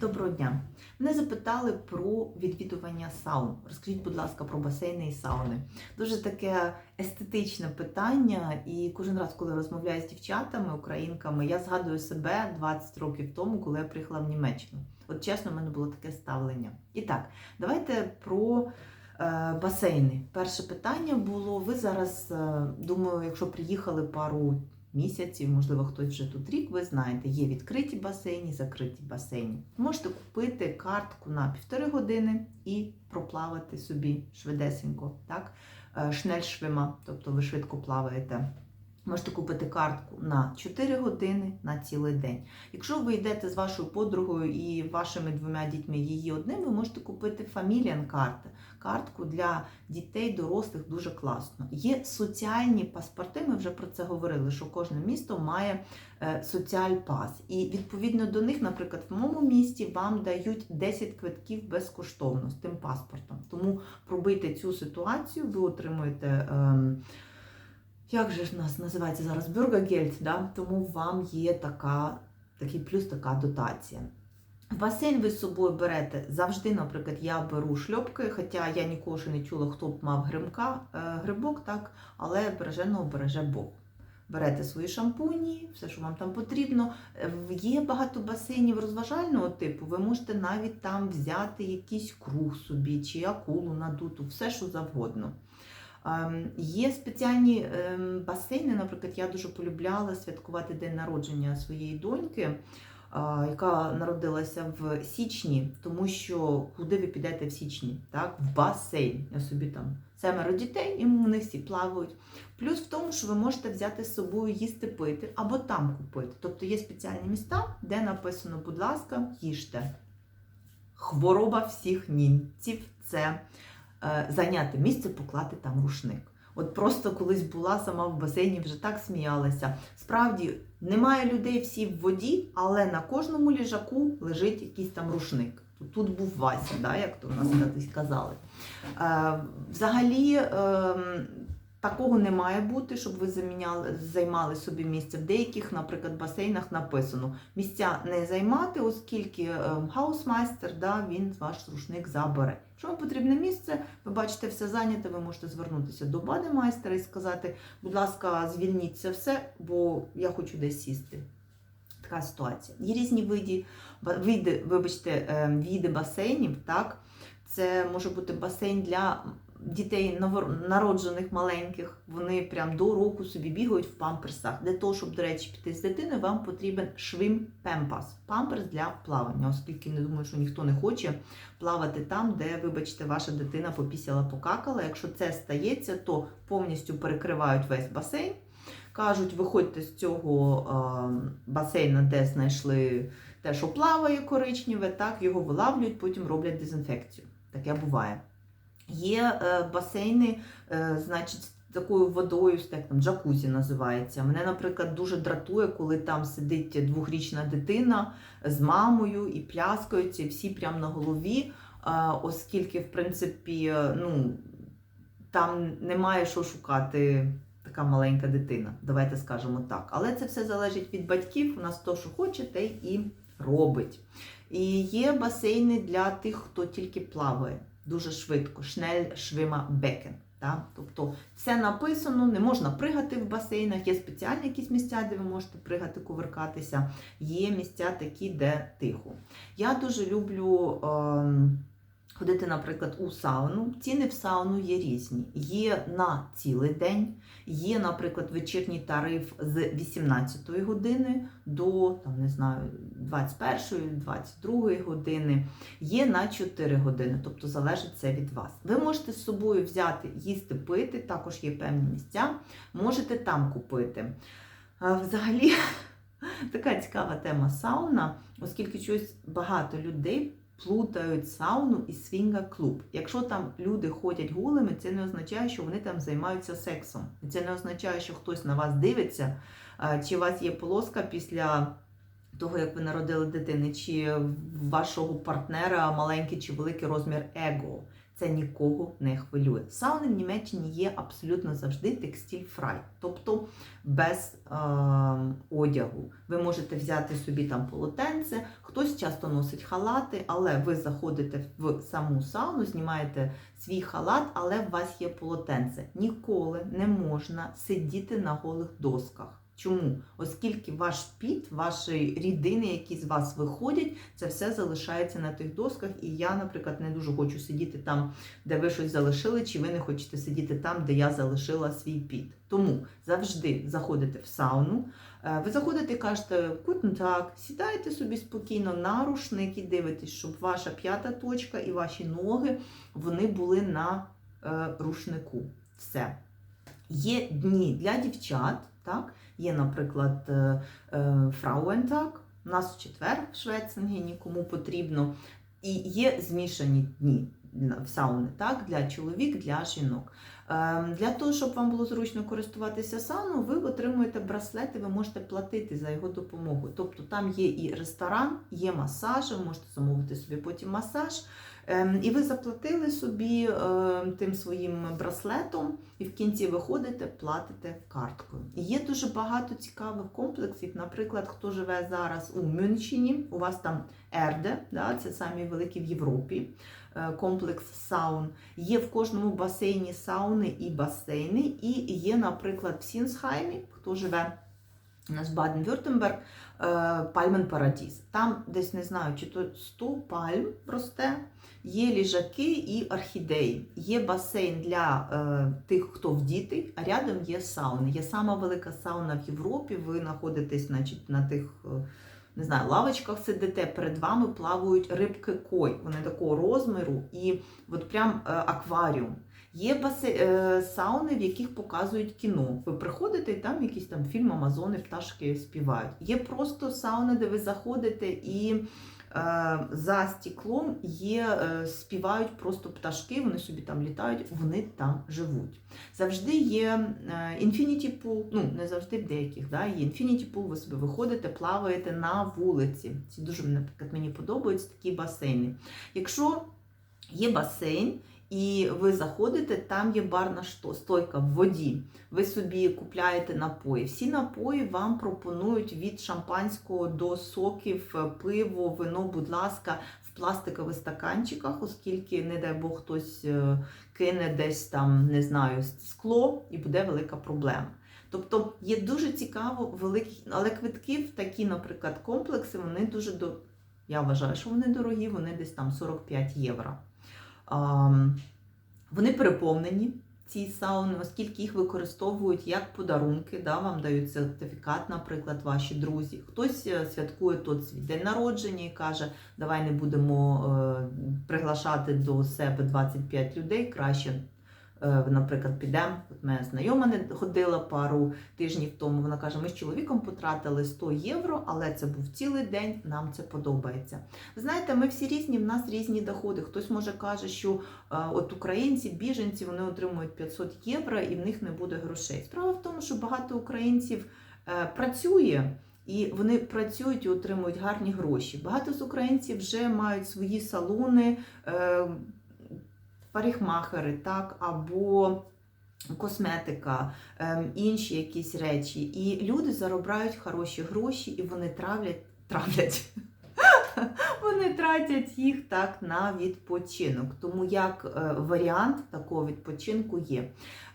Доброго дня. Мене запитали про відвідування саун. Розкажіть, будь ласка, про басейни і сауни. Дуже таке естетичне питання, і кожен раз, коли розмовляю з дівчатами, українками, я згадую себе 20 років тому, коли я приїхала в Німеччину. От чесно, в мене було таке ставлення. І так, давайте про е, басейни. Перше питання було: ви зараз, е, думаю, якщо приїхали пару місяців, можливо, хтось вже тут рік, ви знаєте, є відкриті басейні, закриті басейні. Можете купити картку на півтори години і проплавати собі швидесенько, так? Е, Шнельшвима, тобто ви швидко плаваєте. Можете купити картку на 4 години на цілий день. Якщо ви йдете з вашою подругою і вашими двома дітьми її одним, ви можете купити фаміліан карти. Картку для дітей, дорослих дуже класно. Є соціальні паспорти, ми вже про це говорили, що кожне місто має е, соціаль пас. І відповідно до них, наприклад, в моєму місті вам дають 10 квитків безкоштовно з тим паспортом. Тому пробийте цю ситуацію, ви отримуєте. Як же ж нас називається зараз бюргагельд, да? тому вам є така, такий плюс така дотація. Басейн ви з собою берете завжди, наприклад, я беру шльопки, хоча я ніколи ще не чула, хто б мав гримка, е, грибок, так, але береженого береже Бог. Берете свої шампуні, все, що вам там потрібно. Е, Є багато басейнів розважального типу. Ви можете навіть там взяти якийсь круг собі чи акулу надуту, все що завгодно. Ем, Є спеціальні ем, басейни, наприклад, я дуже полюбляла святкувати день народження своєї доньки, яка народилася в січні, тому що куди ви підете в січні? Так? В басейн. Я собі там семеро дітей, і вони всі плавають. Плюс в тому, що ви можете взяти з собою їсти пити або там купити. Тобто є спеціальні міста, де написано, будь ласка, їжте. Хвороба всіх німців це е, зайняти місце, поклати там рушник. От просто колись була сама в басейні, вже так сміялася. Справді немає людей всі в воді, але на кожному ліжаку лежить якийсь там рушник. Тут був Вася, да, як то в нас казали. Е, взагалі е, такого не має бути, щоб ви заміняли, займали собі місце. В деяких, наприклад, басейнах написано місця не займати, оскільки е, хаусмайстер да, він ваш рушник забере. Якщо вам потрібне місце, ви бачите все зайняте, ви можете звернутися до бадемайстера і сказати, будь ласка, звільніть це все, бо я хочу десь сісти. Така ситуація. Є різні види, види, вибачте, е, види басейнів. Так? Це може бути басейн для дітей народжених маленьких. Вони прям до року собі бігають в памперсах. Для того, щоб, до речі, піти з дитиною, вам потрібен швим пемпас. Памперс для плавання, оскільки не думаю, що ніхто не хоче плавати там, де, вибачте, ваша дитина попісяла, покакала. Якщо це стається, то повністю перекривають весь басейн. Кажуть, виходьте з цього басейна, де знайшли те, що плаває коричневе, так його вилавлюють, потім роблять дезінфекцію. Таке буває. Є е, басейни, е, значить, такою водою, як там джакузі називається. Мене, наприклад, дуже дратує, коли там сидить двохрічна дитина з мамою і пляскаються, і всі прямо на голові, е, оскільки, в принципі, ну, там немає що шукати. Така маленька дитина, давайте скажемо так. Але це все залежить від батьків. У нас то, що хоче, те і робить. І є басейни для тих, хто тільки плаває дуже швидко. Шнель швима бекен. Так? Тобто все написано, не можна пригати в басейнах, є спеціальні якісь місця, де ви можете пригати, кувиркатися. Є місця такі, де тихо. Я дуже люблю. ем, Ходити, наприклад, у сауну. Ціни в сауну є різні. Є на цілий день, є, наприклад, вечірній тариф з 18 години до там, не знаю, 21, 22 години. Є на 4 години, тобто залежить це від вас. Ви можете з собою взяти, їсти, пити, також є певні місця, можете там купити. Взагалі, така цікава тема сауна, оскільки щось багато людей плутають сауну і свінга-клуб. Якщо там люди ходять голими, це не означає, що вони там займаються сексом. Це не означає, що хтось на вас дивиться, чи у вас є полоска після того, як ви народили дитини, чи вашого партнера маленький чи великий розмір его. Це нікого не хвилює. Сауни в Німеччині є абсолютно завжди текстиль фрай, тобто без е, одягу. Ви можете взяти собі там полотенце, хтось часто носить халати, але ви заходите в саму сауну, знімаєте свій халат, але у вас є полотенце. Ніколи не можна сидіти на голих досках. Чому? Оскільки ваш піт, ваші рідини, які з вас виходять, це все залишається на тих досках. І я, наприклад, не дуже хочу сидіти там, де ви щось залишили, чи ви не хочете сидіти там, де я залишила свій піт. Тому завжди заходите в сауну. е, Ви заходите і кажете, «Guten Tag», сідайте собі спокійно на рушник і дивитесь, щоб ваша п'ята точка і ваші ноги вони були на е, рушнику. Все. Є дні для дівчат, так? Є, наприклад, е, е, у нас четвер в Швеценгені, кому потрібно. І є змішані дні в сауни, так, для чоловік, для жінок. Ем, Для того, щоб вам було зручно користуватися сауну, ви отримуєте браслети, ви можете платити за його допомогу. Тобто там є і ресторан, є масаж, ви можете замовити собі потім масаж. Ем, І ви заплатили собі ем, тим своїм браслетом, і в кінці виходите, платите карткою. Є дуже багато цікавих комплексів. Наприклад, хто живе зараз у Мюнхені, у вас там Ерде, да, це самі великі в Європі. е, Комплекс саун. Є в кожному басейні сауни і басейни. І є, наприклад, в Сінсхаймі, хто живе у нас Баден-Вюртемберг, е, Пальмен Парадіс. Там десь не знаю, чи то 100 пальм росте. Є ліжаки і орхідеї. Є басейн для е, тих, хто в діти, а рядом є сауни. Є сама велика сауна в Європі. Ви знаходитесь значить, на тих е, не знаю, лавочках сидите, перед вами плавають рибки кой. Вони такого розміру і от прям е, акваріум. Є баси, е, сауни, в яких показують кіно. Ви приходите і там якийсь там фільм Амазони, пташки співають. Є просто сауни, де ви заходите і е, за стеклом є, е, співають просто пташки, вони собі там літають, вони там живуть. Завжди є Infinity Pool, ну не завжди в деяких, да, є Infinity Pool, ви собі виходите, плаваєте на вулиці. Ці дуже наприклад, мені подобаються такі басейни. Якщо є басейн, і ви заходите, там є барна што- стойка в воді. Ви собі купляєте напої. Всі напої вам пропонують від шампанського до соків, е, пиво, вино, будь ласка, в пластикових стаканчиках, оскільки, не дай Бог, хтось е, кине десь там, не знаю, скло і буде велика проблема. Тобто є дуже цікаво великі, але квитки в такі, наприклад, комплекси, вони дуже до. Я вважаю, що вони дорогі, вони десь там 45 євро. Вони переповнені, ці сауни, оскільки їх використовують як подарунки, да, вам дають сертифікат, наприклад, ваші друзі. Хтось е, святкує тот свій день народження і каже, давай не будемо е, приглашати до себе 25 людей, краще. Е, Наприклад, підемо. Моя знайома не ходила пару тижнів тому. Вона каже: ми з чоловіком потратили 100 євро, але це був цілий день. Нам це подобається. Знаєте, ми всі різні, в нас різні доходи. Хтось може каже, що е, от українці, біженці, вони отримують 500 євро і в них не буде грошей. Справа в тому, що багато українців е, працює. І вони працюють і отримують гарні гроші. Багато з українців вже мають свої салони, парикмахери, так, або косметика, е, інші якісь речі. І люди заробляють хороші гроші, і вони травлять, травлять. Вони тратять їх так на відпочинок. Тому як е, варіант такого відпочинку є.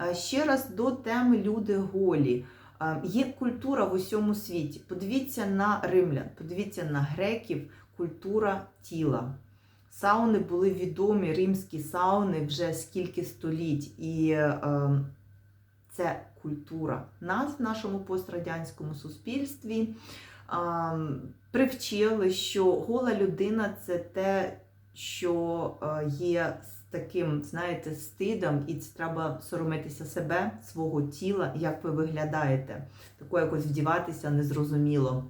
Е, Ще раз до теми люди голі. Е, Є культура в усьому світі. Подивіться на римлян, подивіться на греків, культура тіла. Сауни були відомі, римські сауни вже скільки століть. І е, це культура. Нас в нашому пострадянському суспільстві е, привчили, що гола людина це те, що е, є з таким, знаєте, стидом, і це треба соромитися себе, свого тіла, як ви виглядаєте. Тако якось вдіватися незрозуміло.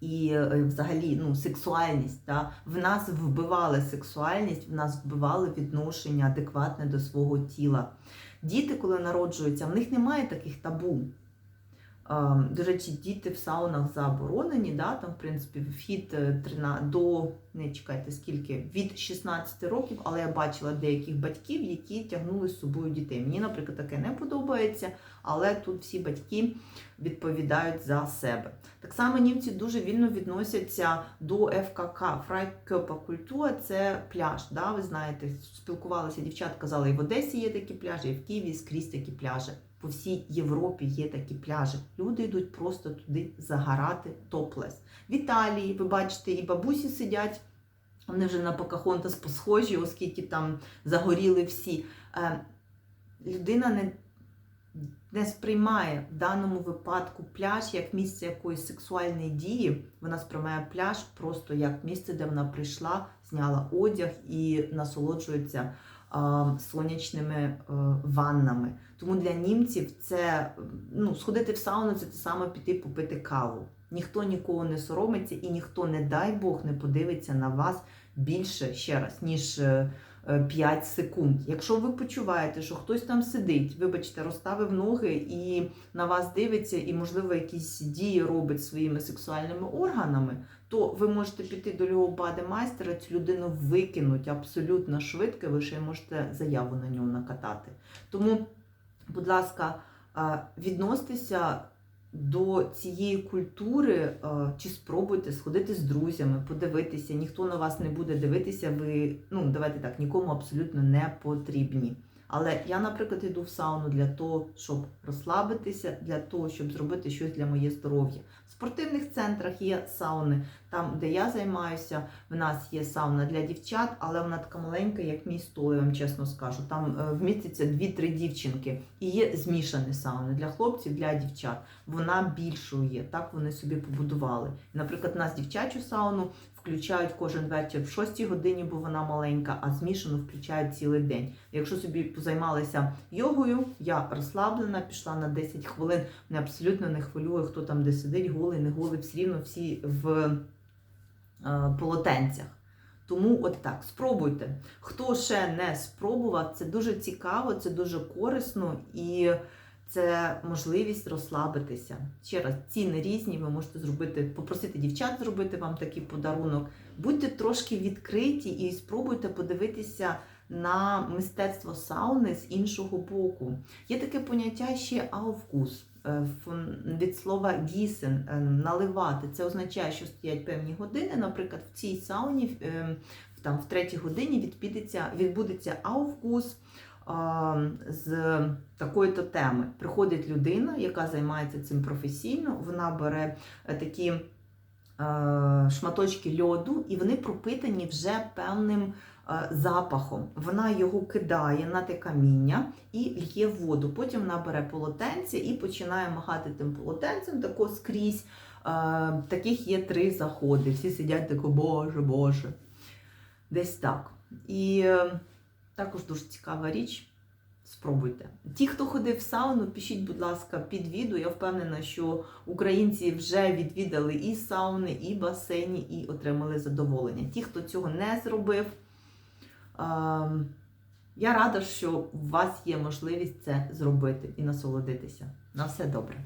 І е, взагалі ну, сексуальність. Та? В нас вбивали сексуальність, в нас вбивали відношення адекватне до свого тіла. Діти, коли народжуються, в них немає таких табу. До речі, діти в саунах заборонені, да? там, в принципі, вхід е, 13 до не чекайте скільки, від 16 років, але я бачила деяких батьків, які тягнули з собою дітей. Мені, наприклад, таке не подобається, але тут всі батьки відповідають за себе. Так само німці дуже вільно відносяться до ФКК. Фрайкёпа культура це пляж. Да? Ви знаєте, спілкувалися дівчат, казали, і в Одесі є такі пляжі, і в Києві скрізь такі пляжі. По всій Європі є такі пляжі. Люди йдуть просто туди загорати топлес. В Італії, ви бачите, і бабусі сидять. Вони вже на Покахонтас посхожі, оскільки там загоріли всі. Е, людина не, не сприймає в даному випадку пляж як місце якоїсь сексуальної дії. Вона сприймає пляж просто як місце, де вона прийшла, зняла одяг і насолоджується сонячними е, ваннами. Тому для німців це ну, сходити в сауну це те саме піти попити каву. Ніхто нікого не соромиться і ніхто, не дай Бог, не подивиться на вас більше ще раз, ніж е, е, 5 секунд. Якщо ви почуваєте, що хтось там сидить, вибачте, розставив ноги і на вас дивиться, і, можливо, якісь дії робить своїми сексуальними органами, то ви можете піти до любого бадемайстера, цю людину викинуть абсолютно швидко, ви ще можете заяву на нього накатати. Тому, будь ласка, е, відносьтеся до цієї культури, е, чи спробуйте сходити з друзями, подивитися, ніхто на вас не буде дивитися, ви, ну, давайте так, нікому абсолютно не потрібні. Але я, наприклад, йду в сауну для того, щоб розслабитися, для того, щоб зробити щось для моє здоров'я. В спортивних центрах є сауни, там, де я займаюся, в нас є сауна для дівчат, але вона така маленька, як мій стол, я вам чесно скажу. Там е, вміститься 2-3 дівчинки. І є змішані сауни для хлопців, для дівчат. Вона більшою є, так вони собі побудували. Наприклад, нас дівчачу сауну включають кожен вечір в 6 годині, бо вона маленька, а змішану включають цілий день. Якщо собі позаймалися йогою, я розслаблена, пішла на 10 хвилин, мене абсолютно не хвилює, хто там де сидить, голий, не голий, все рівно всі в е, полотенцях. Тому от так, спробуйте. Хто ще не спробував, це дуже цікаво, це дуже корисно і це можливість розслабитися. Ще раз, ціни різні, ви можете зробити, попросити дівчат зробити вам такий подарунок. Будьте трошки відкриті і спробуйте подивитися на мистецтво сауни з іншого боку. Є таке поняття ще авкус. е, Від слова гісен е, наливати. Це означає, що стоять певні години. Наприклад, в цій сауні е, там в третій годині відбудеться, відбудеться з такої-то теми. Приходить людина, яка займається цим професійно, вона бере е, такі е, шматочки льоду, і вони пропитані вже певним е, запахом. Вона його кидає на те каміння і лє воду. Потім вона бере полотенце і починає махати тим полотенцем тако скрізь. Таких є три заходи. Всі сидять тако, боже, боже. Десь так. І також дуже цікава річ. Спробуйте. Ті, хто ходив в сауну, пишіть, будь ласка, під відео. Я впевнена, що українці вже відвідали і сауни, і басейні, і отримали задоволення. Ті, хто цього не зробив, ем, я рада, що у вас є можливість це зробити і насолодитися. На все добре.